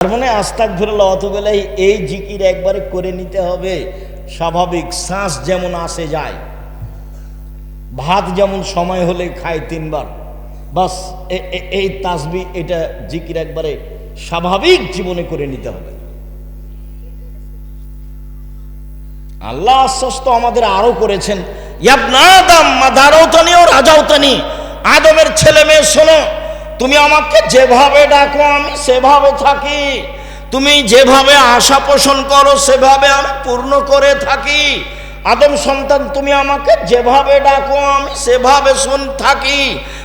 তার আস্তাক ধরল অতবেলায় এই জিকির একবারে করে নিতে হবে। স্বাভাবিক শ্বাস যেমন আসে যায়, ভাত যেমন সময় হলে খায় তিনবার। বাস এই তাসবি, এটা জিকির একবারে স্বাভাবিক জীবনে করে নিতে হবে। আল্লাহ আশ্বস্ত আমাদের আরও করেছেন মাদারৌতানি ও রাজাউতানি, আদমের ছেলে মেয়ে শোনো। তুমি আমাকে যেভাবে ডাকো, আমি সেভাবে থাকি। তুমি যেভাবে আশা পোষণ করো, সেভাবে আমি পূর্ণ করে থাকি। আদম সন্তান, তুমি আমাকে যেভাবে ডাকো, আমি সেভাবে শুন, থাকি।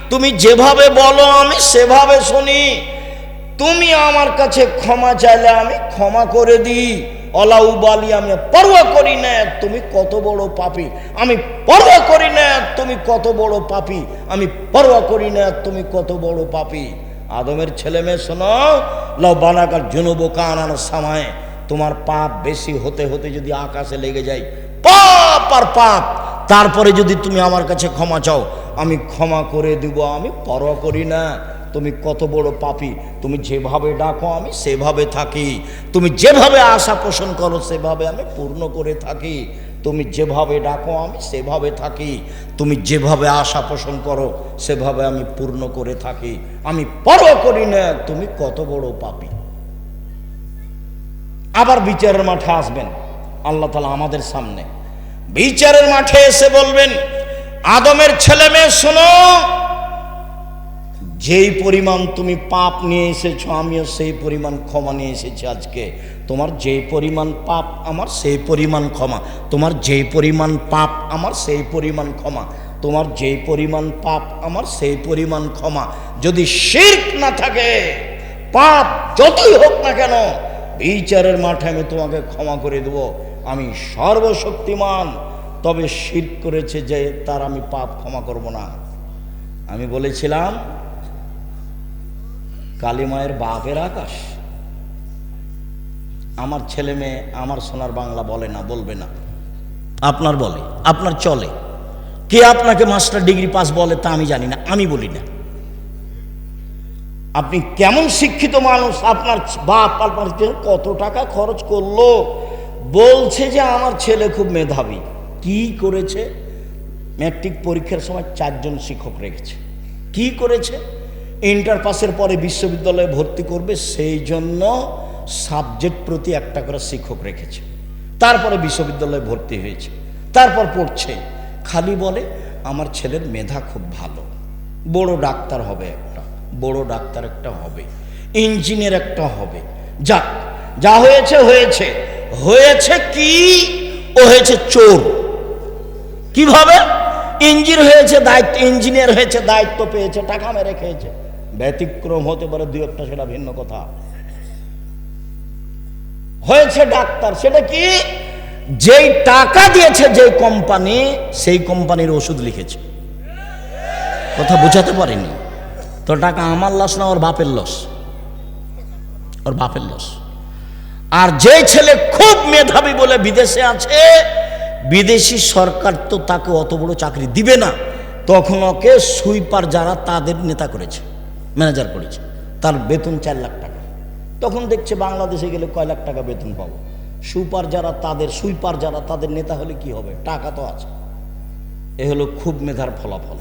তুমি যেভাবে বলো, আমি সেভাবে শুনি। তুমি আমার কাছে ক্ষমা চাইলে আমি ক্ষমা করে দিই। অলাউবালি আমি পরোয়া করি না, তুমি কত বড় পাপি। আমি পরোয়া করি তুমি কত বড় পাপি, আমি পরোয়া করি না, তুমি কত বড় পাপি। আদমের ছেলে মেয়ে শোনো লও বানাকার জুনুব কানানো সামায়, তোমার পাপ বেশি হতে হতে যদি আকাশে লেগে যায়, পাপ আর পাপ, তারপরে যদি তুমি আমার কাছে ক্ষমা চাও, আমি ক্ষমা করে দিব, আমি পরোয়া করি না। তুমি কত বড় পাপি, তুমি যেভাবে ডাকো, আমি সেভাবে থাকি। তুমি যেভাবে আশা পোষণ করো, সেভাবে আমি পূর্ণ করে থাকি। তুমি যেভাবে ডাকো, আমি সেভাবে থাকি। তুমি যেভাবে আশা পোষণ করো, সেভাবে আমি পূর্ণ করে থাকি। আমি পর করি না, তুমি কত বড় পাপি। আবার বিচারের মাঠে আসবেন, আল্লাহ তালা আমাদের সামনে। বিচারের মাঠে এসে বলবেন, আদমের ছেলে মেয়ে, শোনো যেই পরিমাণ তুমি পাপ নিয়ে এসেছ, আমিও সেই পরিমাণ ক্ষমা নিয়ে এসেছি আজকে। তোমার যেই পরিমাণ পাপ, আমার সেই পরিমাণ ক্ষমা। তোমার যেই পরিমাণ পাপ, আমার সেই পরিমাণ ক্ষমা। তোমার যেই পরিমাণ পাপ, আমার সেই পরিমাণ ক্ষমা। যদি শির্ক না থাকে, পাপ যতই হোক না কেন, বিচারের মাঠে আমি তোমাকে ক্ষমা করে দেব। আমি সর্বশক্তিমান। তবে শির্ক করেছে যে, তার আমি পাপ ক্ষমা করব না। আমি বলেছিলাম কালিমায়ের বাপের আকাশ। আমার ছেলে মেয়ে আমার সোনার বাংলা বলে না, বলবে না। আপনার বলে, আপনার চলে। কে আপনাকে মাস্টার ডিগ্রি পাস বলে তা আমি জানি না, আমি বলি না। আপনি কেমন শিক্ষিত মানুষ, আপনার বাপ আপনার কত টাকা খরচ করল? বলছে যে আমার ছেলে খুব মেধাবী। কি করেছে? ম্যাট্রিক পরীক্ষার সময় চারজন শিক্ষক রেখেছে। কি করেছে? ইন্টার পাসের পরে বিশ্ববিদ্যালয়ে ভর্তি করবে, সেই জন্য সাবজেক্ট প্রতি একটা করে শিক্ষক রেখেছে। তারপরে বিশ্ববিদ্যালয়ে ভর্তি হয়েছে। তারপর পড়ছে। খালি বলে, আমার ছেলের মেধা খুব ভালো। বড় ডাক্তার হবে একটা, বড় ডাক্তার একটা হবে, ইঞ্জিনিয়ার একটা হবে। যাক, যা হয়েছে হয়েছে। হয়েছে কি? ও হয়েছে চোর। কীভাবে? ইঞ্জিন হয়েছে, দায়িত্ব, ইঞ্জিনিয়ার হয়েছে, দায়িত্ব পেয়েছে, টাকা মেরে খেয়েছে। ব্যতিক্রম হতে পারে দু একটা সেটা ভিন্ন কথা। হয়েছে ডাক্তার, সেটা কি? যেই টাকা দিয়েছে যে কোম্পানি সেই কোম্পানির ওষুধ লিখেছে। কথা বোঝাতে পারিনি। তো টাকা আমার লস না ওর বাপের লস ওর বাপের লস আর যে ছেলে খুব মেধাবী বলে বিদেশে আছে, বিদেশি সরকার তো তাকে অত বড় চাকরি দিবে না। তখন ওকে সুইপার যারা তাদের নেতা করেছে। ম্যানেজার করেছে। তার বেতন চার লাখ টাকা। তখন দেখছে বাংলাদেশে গেলে কয় লাখ টাকা বেতন পাবো? সুপার যারা, তাদের সুইপার যারা, তাদের নেতা হলে কি হবে? টাকা তো আছে। এ হলো খুব মেধার ফলাফল।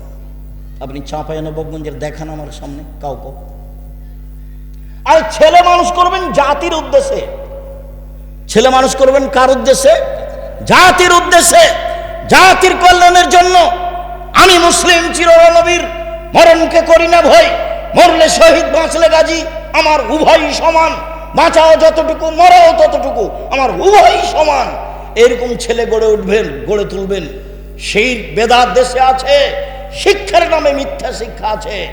আপনি চাঁপাইনবাবগঞ্জের দেখান আমার সামনে, কাউকে। আর ছেলে মানুষ করবেন জাতির উদ্দেশ্যে। ছেলে মানুষ করবেন কার উদ্দেশ্যে? জাতির উদ্দেশ্যে। জাতির কল্যাণের জন্য আমি মুসলিম চিরনবীর মরণকে করি না ভয়। মরলে শহীদ, বাঁচলে গাজী আমার উভয়ই সমান। বাঁচাও যতটুকু, মরাও ততটুকু, আমার উভয়ই সমান। এরকম ছেলে গড়ে উঠবেন, গড়ে তুলবেন। সেই বেদার দেশে আছে, শিক্ষার নামে মিথ্যা শিক্ষা আছে।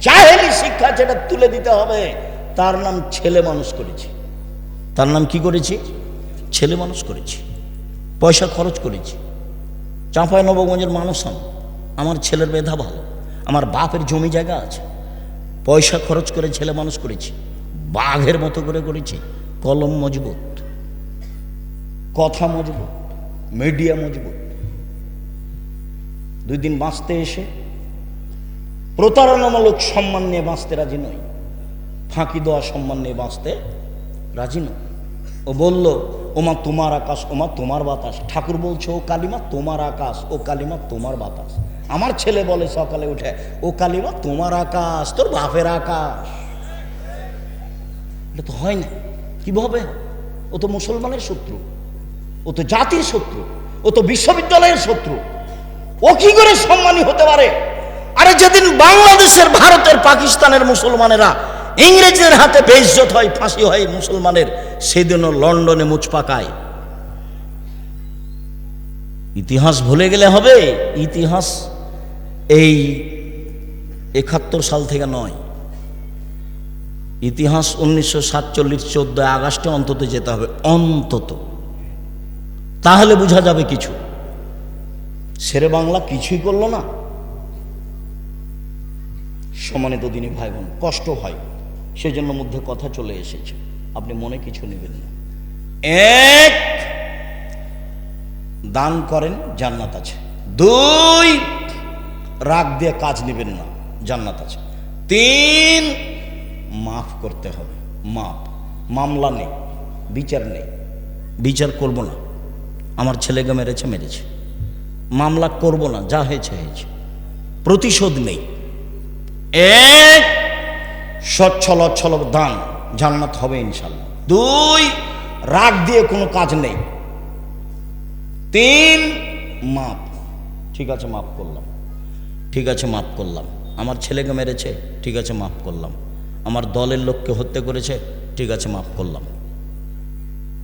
জাহেলি শিক্ষা যেটা তুলে দিতে হবে। তার নাম ছেলে মানুষ করেছি। তার নাম কি করেছি? ছেলে মানুষ করেছি। পয়সা খরচ করেছি। চাঁপাই নবগঞ্জের মানুষ আমার ছেলের মেধা ভালো। আমার বাপের জমি জায়গা আছে। পয়সা খরচ করে ছেলে মানুষ করেছি, বাঘের মতো করে করেছি, কলম মজবুত, কথা মজবুত মিডিয়া মজবুত। দুই দিন বাঁচতে এসে প্রতারণামূলক সম্মান নিয়ে বাঁচতে রাজি নই। ফাঁকি দেওয়া সম্মান নিয়ে বাঁচতে রাজি নয় ও বলল, ওমা তোমার আকাশ, ওমা তোমার বাতাস। ঠাকুর বলছে, ও কালিমা তোমার আকাশ, ও কালিমা তোমার বাতাস। আমার ছেলে বলে সকালে উঠে, ও কালিমা, তোমার আকাশ, তোর বাপের আকাশ। এটা তো হয় না। কীভাবে? ও তো মুসলমানের শত্রু। ও তো জাতির শত্রু। ও তো বিশ্ববিদ্যালয়ের শত্রু। ও কি করে সম্মানী হতে পারে? আরে যেদিন বাংলাদেশের, ভারতের, পাকিস্তানের মুসলমানেরা ইংরেজদের হাতে বেইজ্জত হয়, ফাঁসি হয় মুসলমানের, সেদিনও লন্ডনে মুচ পাকায়। ইতিহাস ভুলে গেলে হবে। ইতিহাস এই একাত্তর সাল থেকে নয়। ইতিহাস উনিশশো সাতচল্লিশ চোদ্দোই আগস্টে অন্তত যেতে হবে, অন্তত। তাহলে বোঝা যাবে কিছু। শেরে বাংলা কিছুই করল না। সমানিত দিনী ভাই বোন কষ্ট হয়, সেজন্য মধ্যে কথা চলে এসেছে। আপনি মনে কিছু নেবেন না। এক, দান করেন, জান্নাত আছে। দুই রাগ দিয়ে কাজ নেবেন না, জান্নাত আছে। তিন, মাফ করতে হবে মাফ মামলা নেই, বিচার নেই। বিচার করব না। আমার ছেলেকে মেরেছে মেরেছে। মামলা করব না, যা হয়েছে হয়েছে। প্রতিশোধ নেই। এক সচ্ছল অচ্ছল দান জান্নাত হবে ইনশাল্লাহ দুই, রাগ দিয়ে কোনো কাজ নেই। তিন, মাপ। ঠিক আছে মাফ করলাম। ঠিক আছে, মাফ করলাম। আমার ছেলেকে মেরেছে, ঠিক আছে, মাফ করলাম। আমার দলের লোককে হত্যা করেছে, ঠিক আছে, মাফ করলাম।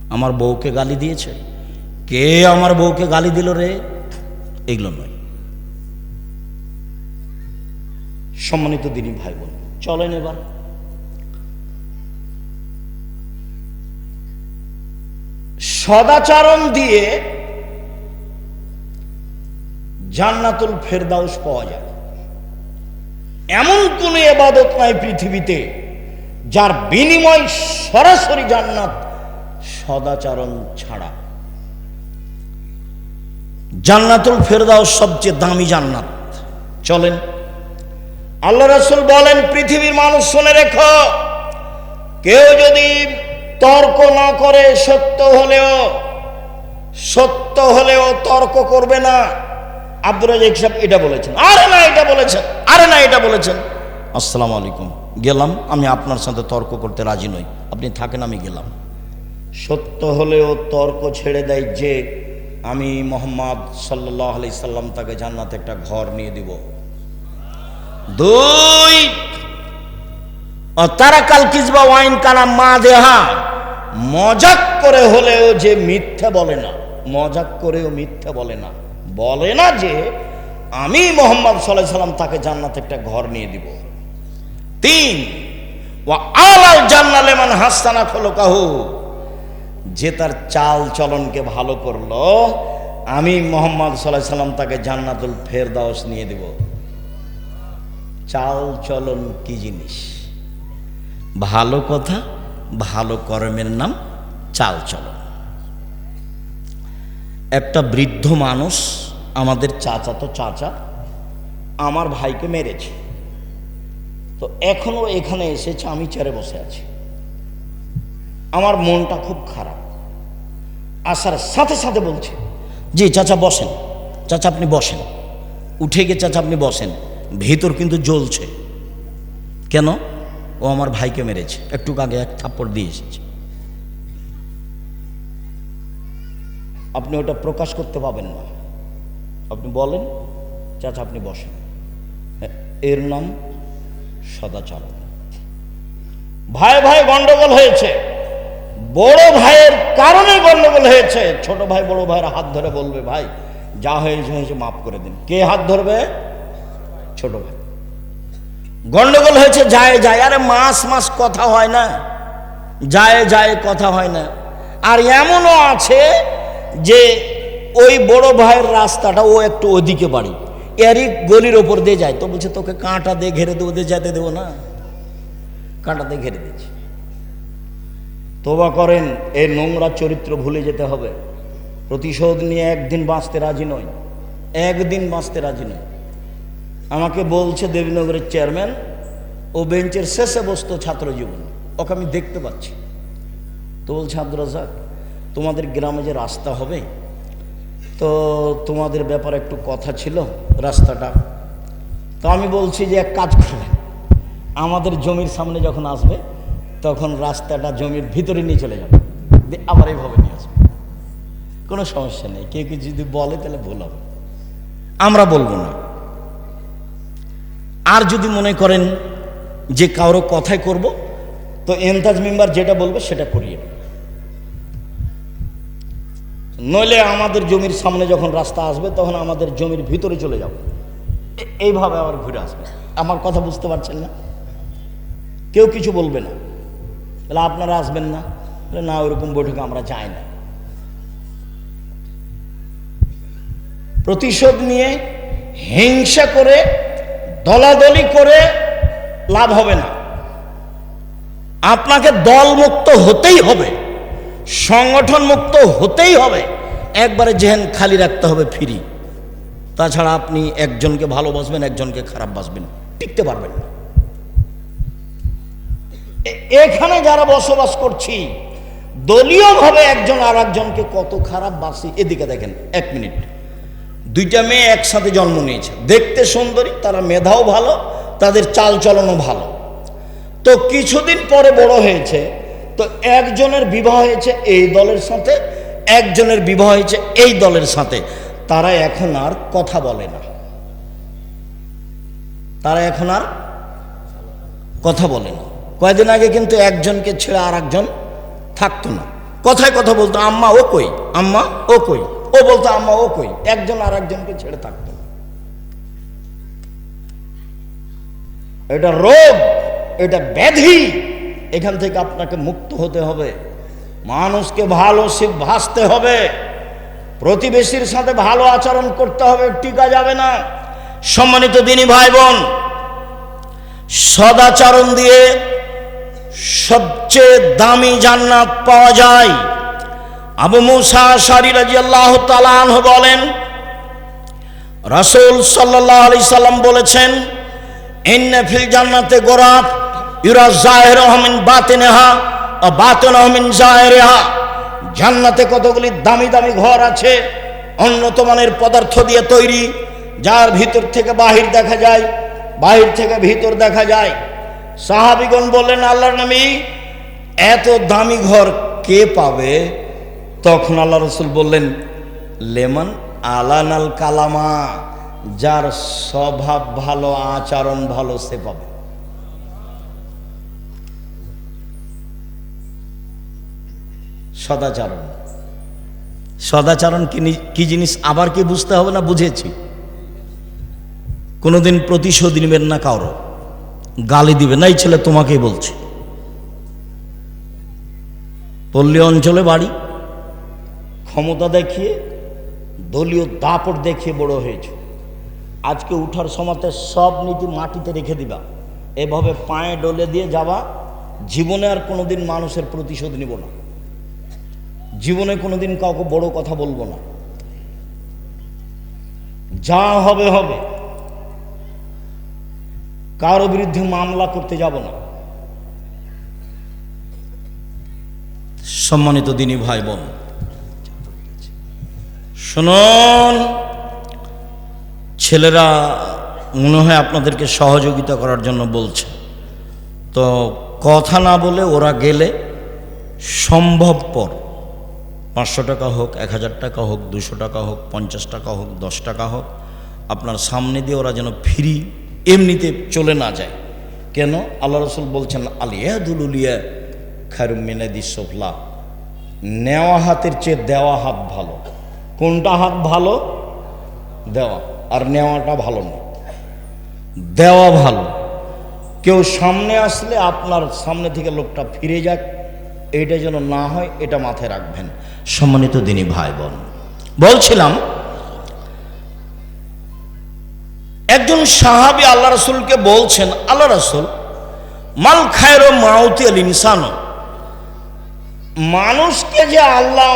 আমার বউকে গালি দিয়েছে? কে আমার বউকে গালি দিল রে? এগুলো নয়। সম্মানিত দিনী ভাই বোন চলেন এবার। সদাচরণ দিয়ে জান্নাতুল ফেরদাউস পাওয়া যায়। এমন কোন এবাদত নাই পৃথিবীতে যার বিনিময় সরাসরি জান্নাত সদাচরণ ছাড়া। জান্নাতুল ফেরদাউস সবচেয়ে দামি জান্নাত। চলেন, আল্লাহ রসুল বলেন, পৃথিবীর মানুষ শুনে রেখো, কেউ যদি তর্ক না করে সত্য হলেও সত্য হলেও তর্ক করবে না। আব্দুল রাজাক সাহেব এটা বলেছেন, আরে না এটা বলেছেন, আরে না এটা বলেছেন। আসসালামু আলাইকুম, গেলাম, আমি আপনার সাথে তর্ক করতে রাজি নই, আপনি থাকেন, আমি গেলাম। সত্য হলেও তর্ক ছেড়ে দেয় যে আমি মোহাম্মদ সাল্লাহ আলি সাল্লাম তাকে জান্নাতে একটা ঘর নিয়ে দিব। দুই তারা কাল কিসবা ওয়াইন কালাম মা দেহা মজাক করে হলেও যে মিথ্যে বলে না, মজাক করেও মিথ্যে বলে না। বলে না যে আমি মোহাম্মদ সাল্লাহ সাল্লাম তাকে জান্নাতে একটা ঘর নিয়ে দিব। তিন ও আলাল জান্নালেমান হাসানা খোলো কাহু যে তার চাল চলনকে ভালো করল, আমি মোহাম্মদ সাল্লাহ সাল্লাম তাকে জান্নাতুল ফেরদাউস নিয়ে দেব। চাল চলন কি জিনিস? ভালো কথা, ভালো কর্মের নাম চাল চলন। একটা বৃদ্ধ মানুষ আমাদের চাচা তো চাচা, আমার ভাইকে মেরেছে। তো এখনও এখানে এসেছে, আমি চেয়ারে বসে আছি। আমার মনটা খুব খারাপ। আসার সাথে সাথে বলছে, জি, চাচা বসেন। চাচা, আপনি বসেন। উঠে গিয়ে চাচা, আপনি বসেন। ভেতর কিন্তু জ্বলছে। কেন? ও আমার ভাইকে মেরেছে। একটু আগে এক থাপ্পড় দিয়ে এসেছে। আপনি ওটা প্রকাশ করতে পাবেন না। আপনি বলেন, চাচা আপনি বসেন। এর নাম সদাচরণ। ভাই ভাই গন্ডগোল হয়েছে। বড় ভাইয়ের কারণে গন্ডগোল হয়েছে। ছোট ভাই বড় ভাইয়ের হাত ধরে বলবে, ভাই, যা হয়েছে হয়েছে, মাফ করে দিন। কে হাত ধরবে? ছোট ভাই। গন্ডগোল হয়েছে, যায় যায়। আরে মাস মাস কথা হয় না। যায় যায় কথা হয় না। আর এমনও আছে যে ওই বড় ভাইয়ের রাস্তাটা ও একটু ওদিকে বাড়ি। এরই গলির ওপর দিয়ে যায়। তো বলছে, তোকে কাঁটা দিয়ে ঘেরে দেবো, দিয়ে যেতে দেবো না? কাঁটা দিয়ে ঘেরে দিয়েছে। তোবা করেন এই নোংরা চরিত্র ভুলে যেতে হবে। প্রতিশোধ নিয়ে একদিন বাঁচতে রাজি নয়। একদিন বাঁচতে রাজি নয়। আমাকে বলছে দেবীনগরের চেয়ারম্যান, ও বেঞ্চের শেষে বসতো ছাত্র জীবন। ওকে আমি দেখতে পাচ্ছি। তো বলছে আব্দুল রাজাক তোমাদের গ্রামে যে রাস্তা হবে তো তোমাদের ব্যাপারে একটু কথা ছিল রাস্তাটা। তো আমি বলছি যে এক কাজ করবেন আমাদের জমির সামনে যখন আসবে, তখন রাস্তাটা জমির ভিতরে নিয়ে চলে যাবে। আবার এইভাবে নিয়ে আসবে। কোনো সমস্যা নেই। কেউ কেউ যদি বলে, তাহলে ভুল হবে। আমরা বলব না। আর যদি মনে করেন যে কারও কথাই করব, তো এন্তাজ মেম্বার যেটা বলবে, সেটা করিয়ে। নইলে আমাদের জমির সামনে যখন রাস্তা আসবে, তখন আমাদের জমির ভিতরে চলে যাব। এইভাবে আবার ঘুরে আসবে। আমার কথা বুঝতে পারছেন না? কেউ কিছু বলবে না। তাহলে আপনারা আসবেন না? না, ওরকম বৈঠকে আমরা চাই না। প্রতিশোধ নিয়ে হিংসা করে, দলাদলি করে লাভ হবে না। আপনাকে দলমুক্ত হতেই হবে। সংগঠন মুক্ত হতেই হবে। একবারে জেহেন খালি রাখতে হবে ফ্রি। তাছাড়া আপনি একজনকে ভালোবাসবেন, একজনকে খারাপ বাসবেন, টিকতে পারবেন না। এখানে যারা বসবাস করছি, দলীয়ভাবে একজন আর একজনকে কত খারাপ বাসি, এদিকে দেখেন, এক মিনিট। দুইটা মেয়ে একসাথে জন্ম নিয়েছে। দেখতে সুন্দরী, তারা মেধাও ভালো, তাদের চাল চলনও ভালো। তো কিছুদিন পরে বড় হয়েছে তো একজনের বিবাহ হয়েছে এই দলের সাথে, একজনের বিবাহ হয়েছে এই দলের সাথে। তারা এখন আর কথা বলে না। তারা এখন আর কথা বলে না। কয়েকদিন আগে কিন্তু একজনকে ছেড়ে আর একজন থাকতো না। কথায় কথা বলতো, আম্মা, ও কই? আম্মা, ও কই? ও বলতো, আম্মা, ও কই? একজন আর একজনকে ছেড়ে থাকতো না। এটা রোগ, এটা ব্যাধি। এখান থেকে আপনাকে মুক্ত হতে হবে। মানুষকে ভালো ভাসতে হবে। প্রতিবেশীর সাথে ভালো আচরণ করতে হবে, টিকা যাবে না। সম্মানিত দিনী ভাই বোন সদাচরণ দিয়ে সবচেয়ে দামি জান্নাত পাওয়া যায়। আবু মুসা শারি রাজি আল্লাহ তালাহ বলেন, রাসূল সাল্লাহ আলি সাল্লাম বলেছেন, ইন্নে ফিল জান্নাতে গোরাফ। ইউরা জাহের আহমিন বাতিনেহা বাতিন আহমিন জাহেরেহা জান্নাতে কতগুলি দামি দামি ঘর আছে উন্নত মানের পদার্থ দিয়ে তৈরি, যার ভিতর থেকে বাহির দেখা যায়, বাহির থেকে ভিতর দেখা যায়। সাহাবিগণ বললেন, আল্লাহর নবী, এত দামি ঘর কে পাবে? তখন আল্লাহ রসুল বললেন, লেমন আলানাল কালামা, যার স্বভাব ভালো, আচরণ ভালো, সে পাবে। সদাচরণ। সদাচরণ কি জিনিস আবার কি বুঝতে হবে না বুঝেছি। কোনোদিন প্রতিশোধ নেবেন না কারও গালি দিবে না, এই ছেলে তোমাকেই বলছে। পল্লী অঞ্চলে বাড়ি, ক্ষমতা দেখিয়ে, দলীয় দাপট দেখিয়ে বড় হয়েছে। আজকে উঠার সময়তে সব নীতি মাটিতে রেখে দিবা। এভাবে পায়ে ডলে দিয়ে যাবা, জীবনে আর কোনোদিন মানুষের প্রতিশোধ নিব না। জীবনে কোনোদিন কাউকে বড় কথা বলব না। যা হবে হবে। কারও বিরুদ্ধে মামলা করতে যাব না। সম্মানিত দিনী ভাই বোন শুনুন, ছেলেরা মনে হয় আপনাদেরকে সহযোগিতা করার জন্য বলছে। তো কথা না বলে ওরা গেলে সম্ভবপর পাঁচশো টাকা হোক, এক হাজার টাকা হোক দুশো টাকা হোক, পঞ্চাশ টাকা হোক, দশ টাকা হোক, আপনার সামনে দিয়ে ওরা যেন ফ্রি এমনিতে চলে না যায়। কেন? আল্লাহ রসুল বলছেন আলিয়া দুলুলিয়া খারুমিনাদি সোফলা। নেওয়া হাতের চেয়ে দেওয়া হাত ভালো। কোনটা হাত ভালো? দেওয়া। আর নেওয়াটা ভালো না। দেওয়া ভালো। কেউ সামনে আসলে আপনার সামনে থেকে লোকটা ফিরে যাক। এটা যেন না হয়, এটা মাথায় রাখবেন। সম্মানিত দিনী ভাই বোন বলছিলাম, একজন সাহাবি আল্লাহ রসুলকে বলছেন, আল্লাহ রসুল, মাল খায়ের মাউতি আল ইনসানো, মানুষকে যে আল্লাহ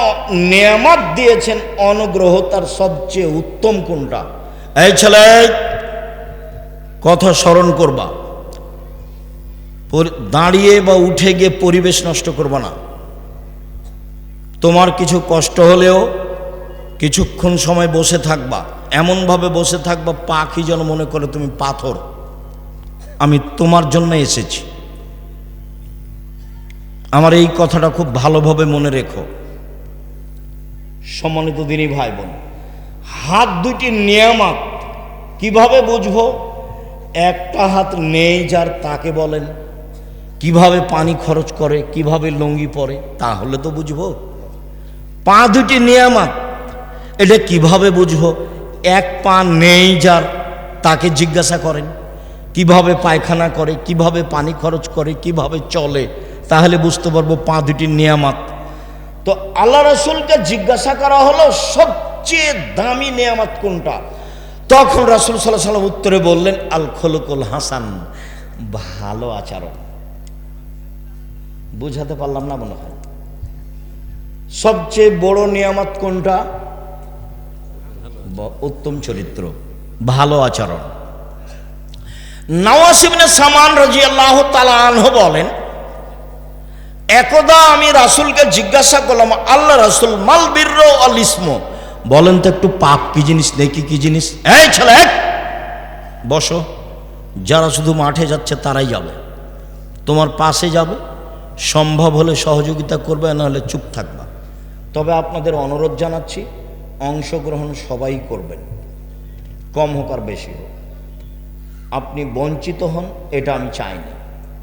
নেয়ামত দিয়েছেন, অনুগ্রহ তার সবচেয়ে উত্তম কোনটা? এই ছেলে, কথা স্মরণ করবা দাঁড়িয়ে বা উঠে গিয়ে পরিবেশ নষ্ট করবা না। তোমার কিছু কষ্ট হলেও কিছুক্ষণ সময় বসে থাকবা, এমনভাবে বসে থাকবা পাখি যেন মনে করে তুমি পাথর। আমি তোমার জন্য এসেছি। আমার এই কথাটা খুব ভালোভাবে মনে রেখো। সম্মানিত দিনী ভাই বোন হাত দুটি নিয়ামত কীভাবে বুঝব? একটা হাত নেই যার তাকে বলেন, কীভাবে পানি খরচ করে, কীভাবে লঙ্গি পরে তাহলে তো বুঝব। পা দুটি নিয়ামত। এটা কীভাবে বুঝব? এক পা নেই যার, তাকে জিজ্ঞাসা করেন, কীভাবে পায়খানা করে, কীভাবে পানি খরচ করে, কীভাবে চলে? তাহলে বুঝতে পারব পা দুটি নিয়ামত। তো আল্লাহ রসুলকে জিজ্ঞাসা করা হলো, সবচেয়ে দামি নিয়ামত কোনটা? তখন রাসুল সাল্লাহ সাল্লাম উত্তরে বললেন আল খলকুল হাসান, ভালো আচরণ। বুঝাতে পারলাম না মনে হয়। সবচেয়ে বড় নিয়ামত কোনটা? উত্তম চরিত্র, ভালো আচরণ। নওয়াসিবনে সামান রাজি আল্লাহ তালাহ বলেন, একদা আমি রাসুলকে জিজ্ঞাসা করলাম, আল্লাহ রাসুল, মাল বীর্র আল ইসম? বলেন তো একটু পাপ কি জিনিস, নেকি কি জিনিস? এই ছেলে! বসো, যারা শুধু মাঠে যাচ্ছে তারাই যাবে। তোমার পাশে যাবে, সম্ভব হলে সহযোগিতা করবে, না হলে চুপ থাকবা। তবে আপনাদের অনুরোধ জানাচ্ছি, অংশগ্রহণ সবাই করবেন। কম হোক আর বেশি হোক। আপনি বঞ্চিত হন, এটা আমি চাই না।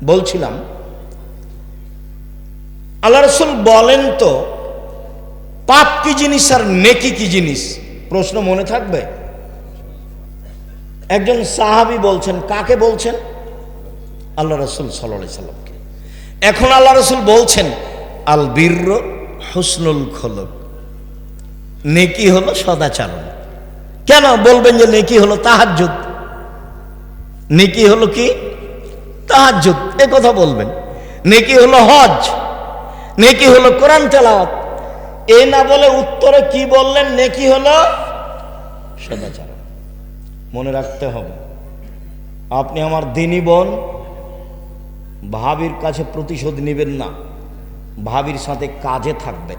বলছিলাম, আল্লাহ রসুল বলেন তো, পাপ কি জিনিস আর নেকি কি জিনিস? প্রশ্ন মনে থাকবে? একজন সাহাবি বলছেন, কাকে বলছেন? আল্লাহ রসুল সাল্লাহ সাল্লামকে। এখন আল্লাহ রসুল বলছেন আল বীর হুসনুল খলক। নেকি হলো সদাচরণ। কেন বলবেন যে নেকি হলো তাহাজ্জুদ? নেকি হলো কি? তাহাজ্জুদ, এ কথা বলবেন। নেকি হলো হজ নেকি হলো কোরআন তেলাওয়াত। এ না বলে উত্তরে কি বললেন? নেকি হলো সদাচরণ। মনে রাখতে হবে, আপনি আমার দিনী বোন, ভাবির কাছে প্রতিশোধ নেবেন না। ভাবির সাথে কাজে থাকবেন।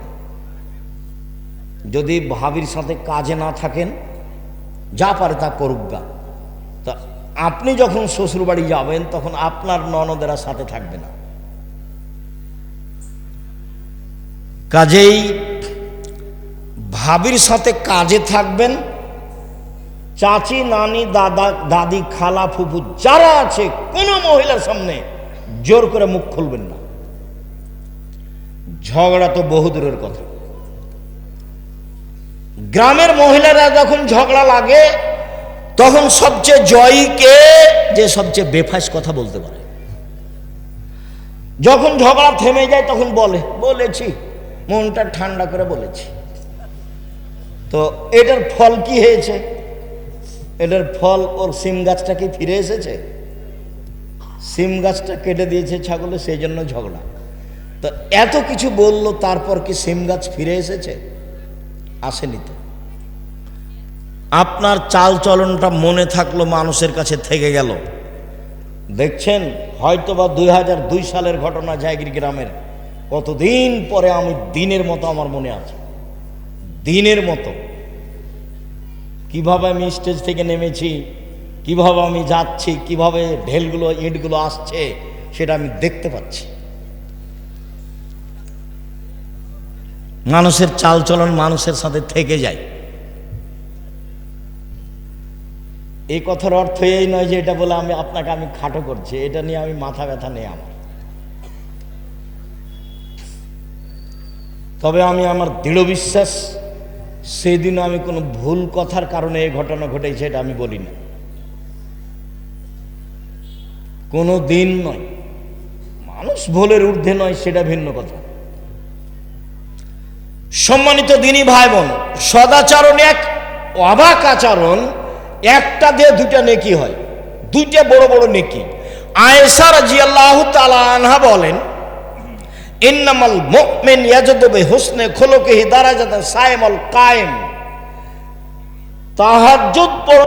যদি ভাবির সাথে কাজে না থাকেন, যা পারে তা করুক গা। তা আপনি যখন শ্বশুরবাড়ি যাবেন, তখন আপনার ননদেরা সাথে থাকবে না। কাজেই ভাবির সাথে কাজে থাকবেন, চাচি, নানি, দাদা, দাদি, খালা, ফুফু, যারা আছে, কোনো মহিলার সামনে জোর করে মুখ খুলবেন না। ঝগড়া তো বহুদূরের কথা। গ্রামের মহিলারা যখন ঝগড়া লাগে, তখন সবচেয়ে জয়ী কে যে সবচেয়ে বেফাস কথা বলতে পারে। যখন ঝগড়া থেমে যায়, তখন বলে, বলেছি, মনটা ঠান্ডা করে বলেছি। তো এটার ফল কি হয়েছে? এটার ফল, ওর সিম গাছটা কি ফিরে এসেছে? সিম গাছটা কেটে দিয়েছে ছাগলে, সেই জন্য ঝগড়া। তো এত কিছু বলল, তারপর কি সিম গাছ ফিরে এসেছে? আসেনি তো। আপনার চাল চলনটা মনে থাকল, মানুষের কাছে থেকে গেল। দেখছেন হয়তো বা দুই হাজার দুই সালের ঘটনা জায়গির গ্রামের। কতদিন পরে আমি দিনের মতো আমার মনে আছে। দিনের মতো। কীভাবে আমি স্টেজ থেকে নেমেছি, কীভাবে আমি যাচ্ছি, কীভাবে ঢেলগুলো, ইটগুলো আসছে, সেটা আমি দেখতে পাচ্ছি। মানুষের চাল চলন মানুষের সাথে থেকে যায়। এই কথার অর্থ এই নয় যে এটা বলে আমি আপনাকে আমি খাটো করছি, এটা নিয়ে আমি মাথা ব্যথা নেই আমার। তবে আমি আমার দৃঢ় বিশ্বাস সেদিন আমি কোনো ভুল কথার কারণে এই ঘটনা ঘটেছে এটা আমি বলি না কোনো দিন নয়, মানুষ ভুলের ঊর্ধ্বে নয়, সেটা ভিন্ন কথা। সম্মানিত দিনী ভাই বোন সদাচরণ এক অবাক আচরণ, একটা দিয়ে দুইটা নেকি হয়। দুইটা বড় বড় নেকি। আয়েশা রাজিয়াল্লাহ তাআলা আনহা বলেন, ইন্নামাল মুমিন ইয়াজদু বিহুসনে খুলুকিহি দারাজাত সাইমাল কায়েম। তাহাজ্জুদ পড়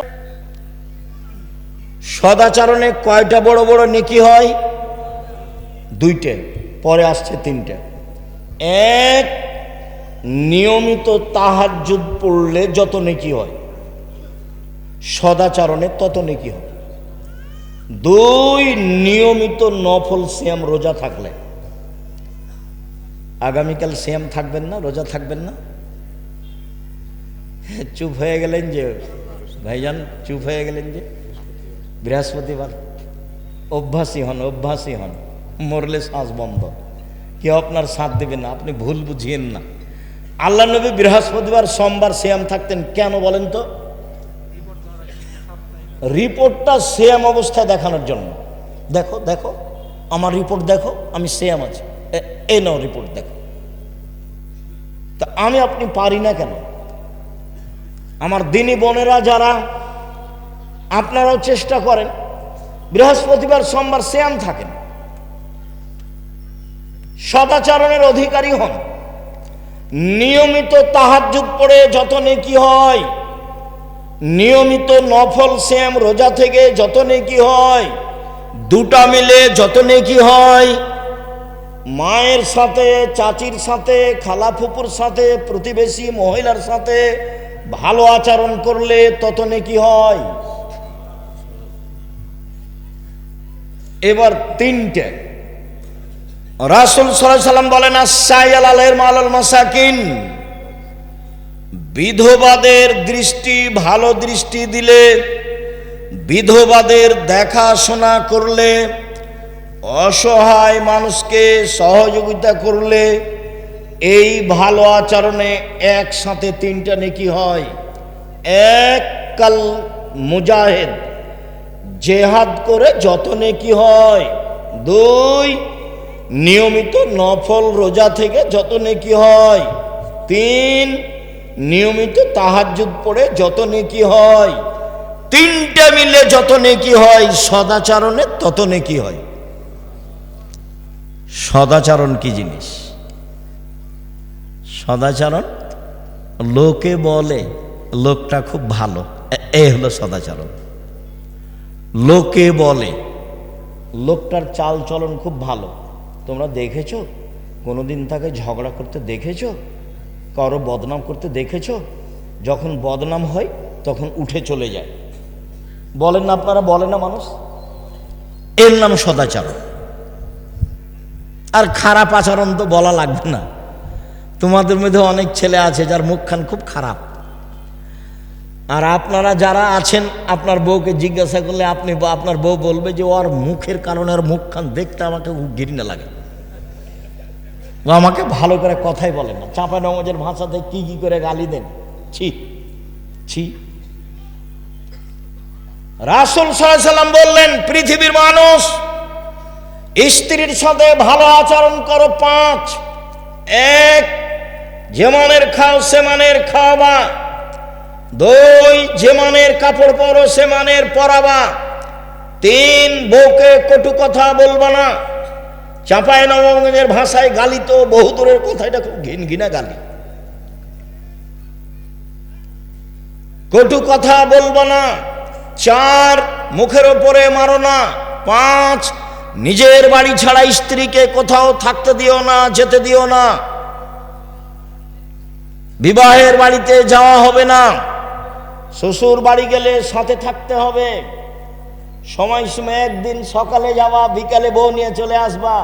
সদাচরণে কয়টা বড় বড় নেকি হয়? দুইটে, পরে আসছে তিনটে। এক নিয়মিত তাহাজ্জুদ পড়লে যত নেকি হয়, সদাচরণে তত নেকি হয় দুই, নিয়মিত নফল সিয়াম রোজা থাকলে। আগামীকাল সিয়াম থাকবেন না, রোজা থাকবেন না? চুপ হয়ে গেলেন যে, ভাইজান, চুপ হয়ে গেলেন যে, বৃহস্পতিবার। অভ্যাসী হন অভ্যাসী হন, মরলে শ্বাস বন্ধ। কেউ আপনার সাথ দেবে না, আপনি ভুল বুঝিয়েন না। আল্লাহ নবী বৃহস্পতিবার সোমবার শ্যাম থাকতেন। কেন বলেন তো? রিপোর্টটা সেম অবস্থায় দেখানোর জন্য। দেখো দেখো, আমার রিপোর্ট দেখো, আমি সেম আছি। এ- নাও রিপোর্ট দেখো। তা আমি আপনি পারি না কেন? আমার দিনী বোনেরা যারা, আপনারাও চেষ্টা করেন, বৃহস্পতিবার সোমবার শ্যাম থাকেন। সদাচরণের অধিকারী হন। নিয়মিত তাহাজ্জুদ পড়ে যত নেকি হয়, নিয়মিত নফল শ্যাম রোজা থেকে যত নেকি হয়, দুটা মিলে যত নেকি হয়, মায়ের সাথে, চাচির সাথে, খালা ফুপুর সাথে, প্রতিবেশী মহিলার সাথে ভালো আচরণ করলে তত নেকি হয়। এবার তিনটে। রাসুল সাল্লাম বলেন মাসাকিন। বিধবাদের দৃষ্টি, ভালো দৃষ্টি দিলে বিধবাদের দেখাশোনা করলে, অসহায় মানুষকে সহযোগিতা করলে এই ভালো আচরণে একসাথে তিনটা নেকি হয়। এক কাল মুজাহেদ, জেহাদ করে যত নেকি হয়, দুই নিয়মিত নফল রোজা থেকে যত নেকি হয়, তিন, নিয়মিত তাহাজ্জুদ পড়ে যত নেকি হয়, তিনটা মিলে যত নেকি হয়, সদাচরণে তত নেকি হয়। সদাচারণ কি জিনিস? সদাচরণ লোকে বলে লোকটা খুব ভালো, এ- হলো সদাচারণ। লোকে বলে লোকটার চাল চলন খুব ভালো। তোমরা দেখেছ? কোনোদিন তাকে ঝগড়া করতে দেখেছ? কারও বদনাম করতে দেখেছ? যখন বদনাম হয়, তখন উঠে চলে যায়। বলেন না আপনারা, বলে না মানুষ? এর নাম সদাচরণ। আর খারাপ আচরণ তো বলা লাগবে না। তোমাদের মধ্যে অনেক ছেলে আছে যার মুখখান খুব খারাপ। আর আপনারা যারা আছেন, আপনার বউকে জিজ্ঞাসা করলে আপনি আপনার বউ বলবে যে ওর মুখের কারণে ওর মুখখান দেখতে আমাকে ঘৃণা লাগে। আমাকে ভালো করে কথাই বলেন না। চাপা নমজের ভাষাতে কি কি করে গালি দেন? ছি ছি। রাসুল সাল্লাম বললেন, পৃথিবীর মানুষ, স্ত্রীর সাথে ভালো আচরণ করো পাঁচ। এক, যেমানের খাও সেমানের খাওয়াবা। দুই, যেমানের কাপড় পরো সেমানের পরাবা। তিন, বউকে কটু কথা বলবা না। চাঁপায় নবগঞ্জের ভাষায় গালি তো বহু দূরের কথা, এটা খুব ঘিন ঘিনা গালি। কটু কথা বলব না, চার মুখের ওপরে মারো না, পাঁচ, নিজের বাড়ি ছাড়া স্ত্রীকে কোথাও থাকতে দিও না, যেতে দিও না। বিবাহের বাড়িতে যাওয়া হবে না, শ্বশুর বাড়ি গেলে সাথে থাকতে হবে। সময় সময় একদিন সকালে যাওয়া, বিকালে বউ নিয়ে চলে আসবা।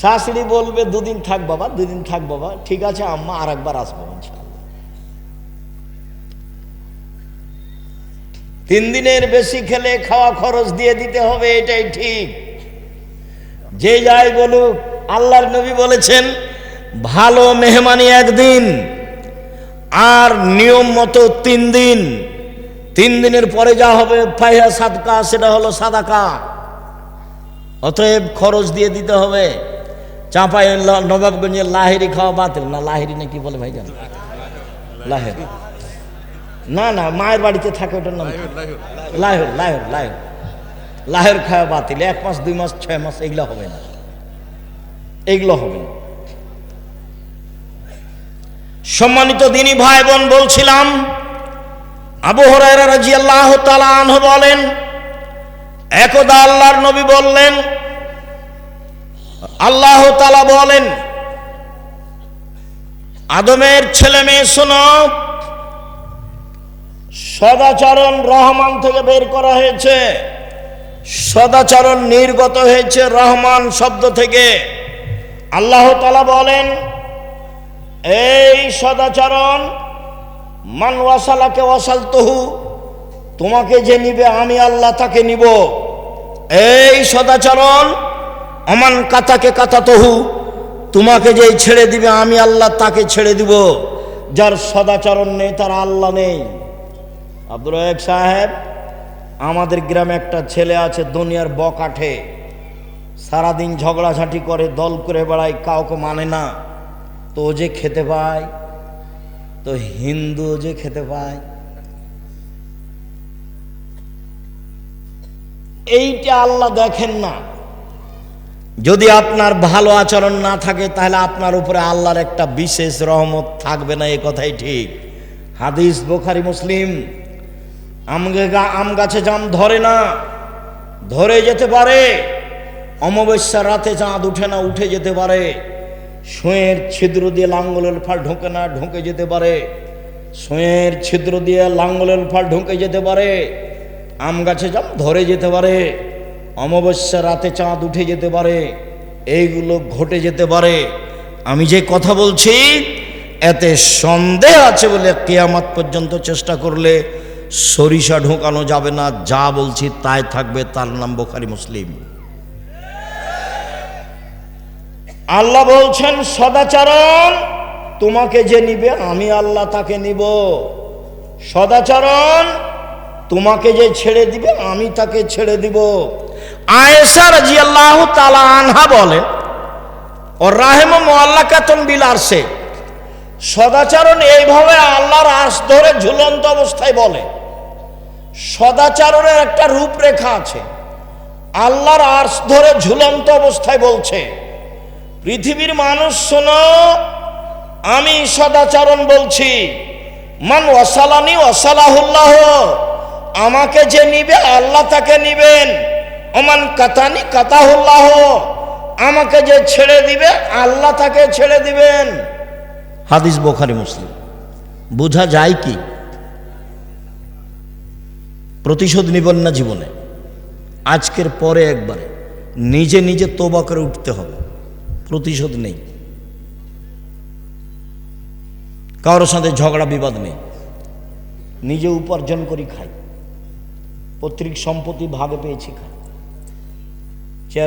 শাশুড়ি বলবে, দুদিন থাক বাবা, দুদিন থাক বাবা, ঠিক আছে, আম্মা আর একবার আসব তিন দিনের বেশি খেলে খাওয়া খরচ দিয়ে দিতে হবে, এটাই ঠিক। যে যাই বলুক, আল্লাহর নবী বলেছেন, ভালো মেহমানি একদিন, আর নিয়ম মতো তিন দিন। তিন দিনের পরে যা হবে ফাইহা সাদকা সেটা হলো সাদাকা। অতএব খরচ দিয়ে দিতে হবে। চাঁপাই নবাবগঞ্জের লাহেরি খাওয়া বাতিল। না লাহেরি না কি বলে ভাই জান লাহেরি না না মায়ের বাড়িতে থাকে ওটার নাম? লাহের লাহের লাহের লাহের খাওয়া বাতিল। এক মাস দুই মাস ছয় মাস এগুলো হবে না। এগুলো হবে না। সম্মানিত দিনী ভাই বোন বলছিলাম আবু হরাইরা রাদিয়াল্লাহু তাআলা আনহু বলেন, একদা আল্লাহর নবী বললেন, আল্লাহ তাআলা বলেন, আদমের ছেলে মেয়ে শোনো, সদাচরণ রহমান থেকে বের করা হয়েছে, সদাচরণ নির্গত হয়েছে রহমান শব্দ থেকে। আল্লাহ তালা বলেন, এই সদাচরণ মান ওয়াসালাকে ওয়াসাল তহু তোমাকে যে নিবে আমি আল্লাহ তাকে নিব। এই সদাচরণ, অমান কাতাকে কাতা তহু তোমাকে যে ছেড়ে দিবে আমি আল্লাহ তাকে ছেড়ে দিব। যার সদাচরণ নেই, তার আল্লাহ নেই। আব্দুল রাজাক সাহেব, আমাদের গ্রামে একটা ছেলে আছে, দুনিয়ার বকাঠে। সারাদিন ঝগড়াঝাটি করে, দল করে বেড়ায়, কাউকে মানে না। তো যে খেতে পায় তো হিন্দু যে খেতে পায়। এইটা আল্লাহ দেখেন না। যদি আপনার ভালো আচরণ না থাকে, তাহলে আপনার উপরে আল্লাহর একটা বিশেষ রহমত থাকবে না, এ কথাই ঠিক। হাদিস বোখারি, মুসলিম। আম গাছে জাম ধরে না, ধরে যেতে পারে। অমাবস্যার রাতে চাঁদ উঠে না, উঠে যেতে পারে। সুঁয়ের ছিদ্র দিয়ে লাঙ্গলের ফাল ঢোকে না, ঢোকে যেতে পারে। সুঁয়ের ছিদ্র দিয়ে লাঙ্গলের ফাল ঢোকে যেতে পারে। আম গাছে জাম ধরে যেতে পারে। অমাবস্যা রাতে চাঁদ উঠে যেতে পারে। এইগুলো ঘটে যেতে পারে। আমি যে কথা বলছি, এতে সন্দেহ আছে বলে কেয়ামাত পর্যন্ত চেষ্টা করলে সরিষা ঢোকানো যাবে না। যা বলছি তাই থাকবে। তার নাম বোখারি মুসলিম। আল্লাহ বলছেন, সদাচরণ তোমাকে যে নিবে, আমি আল্লাহ তাকে নিব। সদাচরণ তোমাকে যে ছেড়ে দিবে, আমি তাকে ছেড়ে দিব। আয়েশা রাজি আল্লাহ তালা আনহা বলেন ও রাহেম মোয়াল্লাকাতন বিল আরসে সদাচরণ এইভাবে আল্লাহর আস ধরে ঝুলন্ত অবস্থায় বলে। সদাচরণের একটা রূপরেখা আছে। আল্লাহর আর্স ধরে ঝুলন্ত অবস্থায় বলছে পৃথিবীর মানুষ, শোনো, আমি সদাচরণ বলছি, মান ওয়াসালানি ওয়াসালাহুল্লাহ, আমাকে যে নিবে, আল্লাহ তাকে নিবেন। ওমান কাতানি কাতাহুল্লাহ, আমাকে যে ছেড়ে দিবে, আল্লাহ তাকে ছেড়ে দিবেন। হাদিস বোখারি, মুসলিম। বোঝা যায় কি? প্রতিশোধ নিবেন না জীবনে? আজকের পরে একবারে নিজে নিজে তোবা করে উঠতে হবে। প্রতিশোধ নেই। কারোর সাথে ঝগড়া, বিবাদ নেই। নিজে উপার্জন করি খাই। পৈতৃক সম্পত্তি ভাগে পেয়েছি খাই।